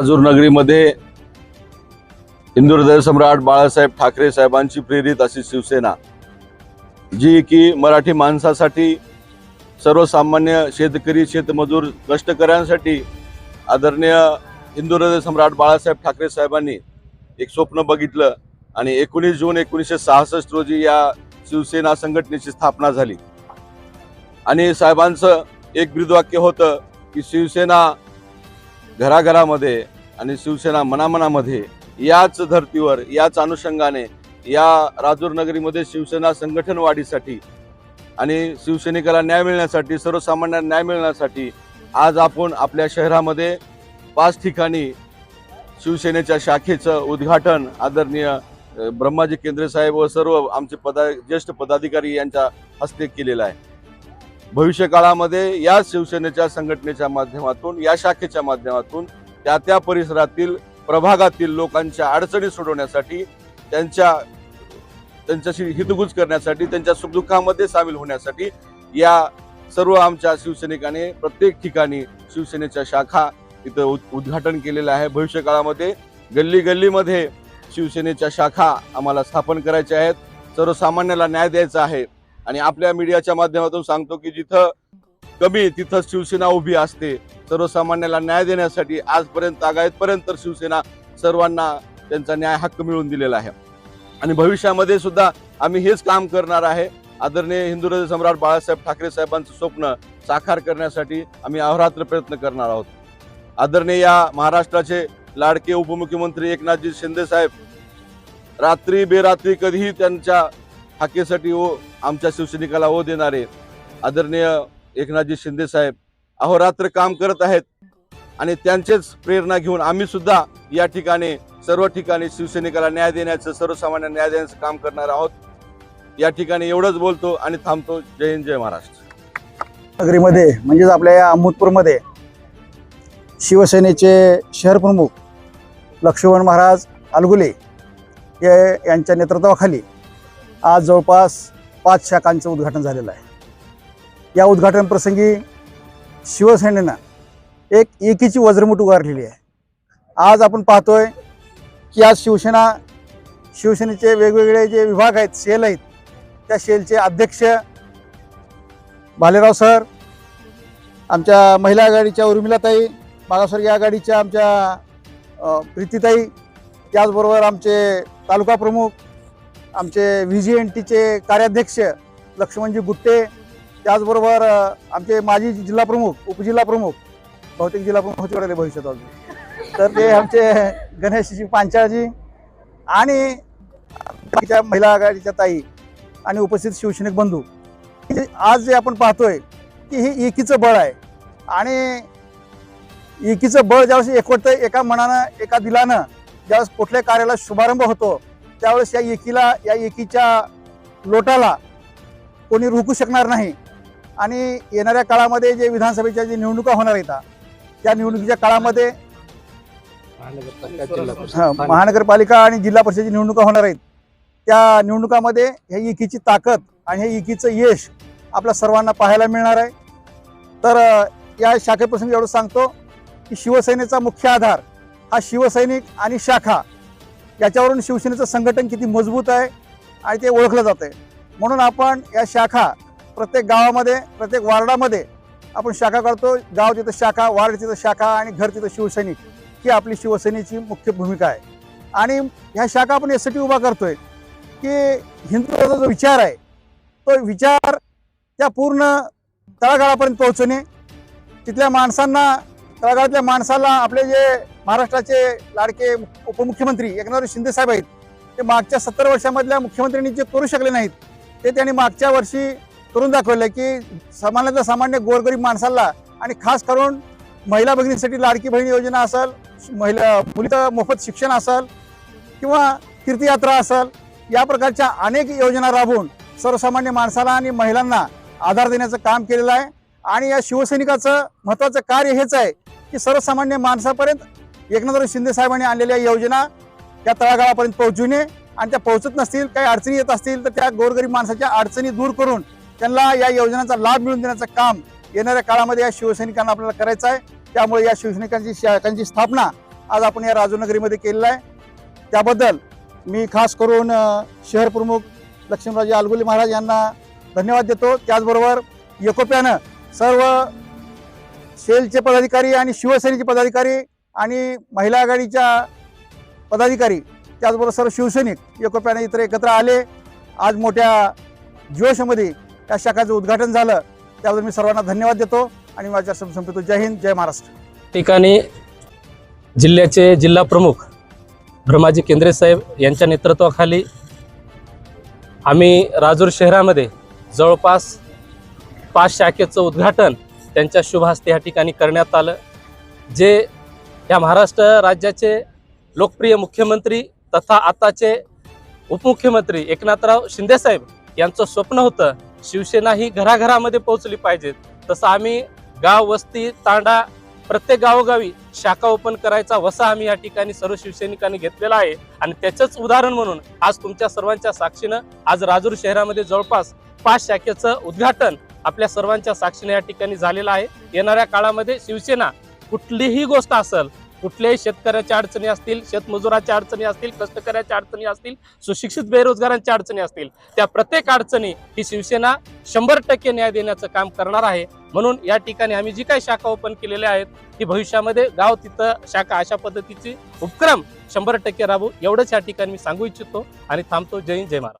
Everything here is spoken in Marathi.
राजूर नगरीमध्ये हिंदू हृदय सम्राट बाळासाहेब ठाकरे साहेबांची प्रेरित अशी शिवसेना जी की मराठी माणसासाठी सर्वसामान्य शेतकरी शेतमजूर कष्टकऱ्यांसाठी आदरणीय हिंदू हृदय सम्राट बाळासाहेब ठाकरे साहेबांनी एक स्वप्न बघितलं आणि एकोणीस जून एकोणीसशे सहासष्ट रोजी या शिवसेना संघटनेची स्थापना झाली. आणि साहेबांचं एक ब्रीदवाक्य होतं की शिवसेना घराघरामध्ये आणि शिवसेना मनामनामध्ये याच धर्तीवर याच अनुषंगाने या राजूर नगरीमध्ये शिवसेना संघटन वाढीसाठी आणि शिवसैनिकाला न्याय मिळण्यासाठी सर्वसामान्यांना न्याय मिळण्यासाठी आज आपण आपल्या शहरामध्ये पाच ठिकाणी शिवसेनेच्या शाखेचं उद्घाटन आदरणीय ब्रह्माजी केंद्रे साहेब व सर्व आमचे पदा ज्येष्ठ पदाधिकारी यांच्या हस्ते केलेलं आहे. भविष्य काळामध्ये या शिवसेनेच्या संघटनेच्या माध्यमातून या शाखेच्या माध्यमातून त्या त्या परिसरातील प्रभागातील लोकांच्या अडचणी सोडवण्यासाठी त्यांच्या त्यांच्याशी हितगुज करण्यासाठी त्यांच्या सुखदुःखामध्ये सामील होण्यासाठी या सर्व आमच्या शिवसैनिकाने प्रत्येक ठिकाणी शिवसेनेच्या शाखा इथं उद- उद्घाटन केलेलं आहे. भविष्य काळामध्ये गल्ली गल्लीमध्ये शिवसेनेच्या शाखा आम्हाला स्थापन करायच्या आहेत. सर्वसामान्याला न्याय द्यायचा आहे. आणि आपल्या मीडियाच्या माध्यमातून सांगतो की जिथं कमी तिथं शिवसेना उभी असते. सर्वसामान्याला न्याय देण्यासाठी आजपर्यंत आगायतपर्यंत तर शिवसेना सर्वांना त्यांचा न्याय हक्क मिळवून दिलेला आहे. आणि भविष्यामध्ये सुद्धा आम्ही हेच काम करणार आहे. आदरणीय हिंदू हृदय सम्राट बाळासाहेब ठाकरे साहेबांचं स्वप्न साकार करण्यासाठी आम्ही अहोरात्र प्रयत्न करणार आहोत. आदरणीय या महाराष्ट्राचे लाडके उपमुख्यमंत्री एकनाथजी शिंदे साहेब रात्री बेरात्री कधीही त्यांच्या हाकेसाठी ओ आमच्या शिवसैनिकाला हो ओ देणारे आदरणीय एकनाथजी शिंदे साहेब अहोरात्र काम करत आहेत आणि त्यांचेच प्रेरणा घेऊन आम्ही सुद्धा या ठिकाणी सर्व ठिकाणी शिवसैनिकाला न्याय देण्याचं सर्वसामान्य न्याय देण्याचं काम करणार आहोत. या ठिकाणी एवढंच बोलतो आणि थांबतो. जय हिंद जय महाराष्ट्र. नगरीमध्ये म्हणजेच आपल्या या अहमदपूरमध्ये शिवसेनेचे शहर प्रमुख लक्ष्मण महाराज अलगुले हे यांच्या नेतृत्वाखाली आज जवळपास पाच शाखांचं उद्घाटन झालेलं आहे. या उद्घाटन प्रसंगी शिवसेनेनं एक एकीची वज्रमुठ उभारलेली आहे. आज आपण पाहतोय की आज शिवसेना शिवसेनेचे वेगवेगळे जे विभाग आहेत सेल आहेत त्या सेलचे अध्यक्ष भालेराव सर आमच्या महिला आघाडीच्या उर्मिलाताई मागासवर्गीय आघाडीच्या आमच्या प्रीतीताई त्याचबरोबर आमचे तालुका प्रमुख आमचे व्ही जी एन टीचे कार्याध्यक्ष लक्ष्मणजी गुट्टे त्याचबरोबर आमचे माजी जिल्हा प्रमुख उपजिल्हा प्रमुख बहुतेक जिल्हा प्रमुख होते वाटले भविष्यात अजून. तर ते आमचे गणेशजी पांचाळजी आणि बाकीच्या महिला आघाडीच्या ताई आणि उपस्थित शिवसैनिक बंधू. म्हणजे आज जे आपण पाहतोय की हे एकीचं बळ आहे आणि एकीचं बळ ज्यावेळेस एकवटतं एका मनानं एका दिलानं ज्यावेळेस कुठल्या कार्याला शुभारंभ होतो त्यावेळेस या एकीला या एकीच्या लोटाला कोणी रोखू शकणार नाही. आणि येणाऱ्या काळामध्ये जे विधानसभेच्या जे निवडणुका होणार आहेत त्या निवडणुकीच्या काळामध्ये महानगरपालिका आणि जिल्हा परिषदेची निवडणुका होणार आहेत. त्या निवडणुकामध्ये ह्या एकीची ताकद आणि हे एकीचं यश आपल्या सर्वांना पाहायला मिळणार आहे. तर या शाखेप्रसंगी एवढं सांगतो की शिवसेनेचा मुख्य आधार हा शिवसैनिक आणि शाखा याच्यावरून शिवसेनेचं संघटन किती मजबूत आहे आणि ते ओळखलं जातं आहे म्हणून आपण या शाखा प्रत्येक गावामध्ये प्रत्येक वार्डामध्ये आपण शाखा करतो गाव तिथं शाखा वार्ड तिथं शाखा आणि घर तिथं शिवसैनिक ही आपली शिवसेनेची मुख्य भूमिका आहे. आणि ह्या शाखा आपण यासाठी उभा करतोय की हिंदुत्वाचा जो विचार आहे तो विचार त्या पूर्ण तळागाळापर्यंत पोहोचणे तिथल्या माणसांना तळागाळातल्या माणसाला आपले जे महाराष्ट्राचे लाडके उपमुख्यमंत्री एकनाथ शिंदे साहेब आहेत ते मागच्या सत्तर वर्षामधल्या मुख्यमंत्र्यांनी जे करू शकले नाहीत ते त्यांनी मागच्या वर्षी करून दाखवलं की सामान्यातल्या सामान्य गोरगरीब माणसाला आणि खास करून महिला भगिनीसाठी लाडकी बहीण योजना असेल महिला मुलीचं मोफत शिक्षण असेल किंवा तीर्थयात्रा असेल या प्रकारच्या अनेक योजना राबवून सर्वसामान्य माणसाला आणि महिलांना आधार देण्याचं काम केलेलं आहे. आणि या शिवसैनिकाचं महत्त्वाचं कार्य हेच आहे की सर्वसामान्य माणसापर्यंत एकनाथ शिंदे साहेबांनी आणलेल्या योजना त्या तळागाळापर्यंत पोहोचविणे आणि त्या पोहोचत नसतील काही अडचणी येत असतील तर त्या गोरगरीब माणसाच्या अडचणी दूर करून त्यांना या योजनांचा लाभ मिळवून देण्याचं काम येणाऱ्या काळामध्ये या शिवसैनिकांना आपल्याला करायचं आहे. त्यामुळे या शिवसैनिकांची शाखांची स्थापना आज आपण या राजूनगरीमध्ये केलेला आहे. त्याबद्दल मी खास करून शहर प्रमुख लक्ष्मीराजे आलगुली महाराज यांना धन्यवाद देतो. त्याचबरोबर एकोप्यानं सर्व सेलचे पदाधिकारी आणि शिवसेनेचे पदाधिकारी आणि महिला आघाडीच्या पदाधिकारी त्याचबरोबर सर्व शिवसैनिक एकोप्याने इतर एकत्र आले. आज मोठ्या जोशमध्ये या शाखाचं उद्घाटन झालं. त्याबद्दल मी सर्वांना धन्यवाद देतो आणि माझ्या सम संपतो जय हिंद जय महाराष्ट्र. ठिकाणी जिल्ह्याचे जिल्हा प्रमुख ब्रह्माजी केंद्रे साहेब यांच्या नेतृत्वाखाली आम्ही राजूर शहरामध्ये जवळपास पाच शाखेचं उद्घाटन त्यांच्या शुभ हस्ते या ठिकाणी करण्यात आलं. जे या महाराष्ट्र राज्याचे लोकप्रिय मुख्यमंत्री तथा आताचे उपमुख्यमंत्री एकनाथराव शिंदेसाहेब यांचं स्वप्न होतं शिवसेना ही घराघरामध्ये पोहोचली पाहिजे तसं आम्ही गाव वस्ती तांडा प्रत्येक गावोगावी शाखा ओपन करायचा वसा आम्ही या ठिकाणी सर्व शिवसैनिकांनी घेतलेला आहे. आणि त्याचंच उदाहरण म्हणून आज तुमच्या सर्वांच्या साक्षीनं आज राजूर शहरामध्ये जवळपास पाच शाखेचं उद्घाटन आपल्या सर्वांच्या साक्षीने या ठिकाणी झालेला आहे. येणाऱ्या काळामध्ये शिवसेना कुठलीही गोष्ट असेल कुठल्याही शेतकऱ्याच्या अडचणी असतील शेतमजुराच्या अडचणी असतील कष्टकऱ्याच्या अडचणी असतील सुशिक्षित बेरोजगारांच्या अडचणी असतील त्या प्रत्येक अडचणी ही शिवसेना शंभर टक्के न्याय देण्याचं काम करणार आहे. म्हणून या ठिकाणी आम्ही जी काही शाखा ओपन केलेल्या आहेत ती भविष्यामध्ये गाव तिथं शाखा अशा पद्धतीची उपक्रम शंभर टक्के राबू एवढंच या ठिकाणी मी सांगू इच्छितो आणि थांबतो. जय हिंद जय महाराज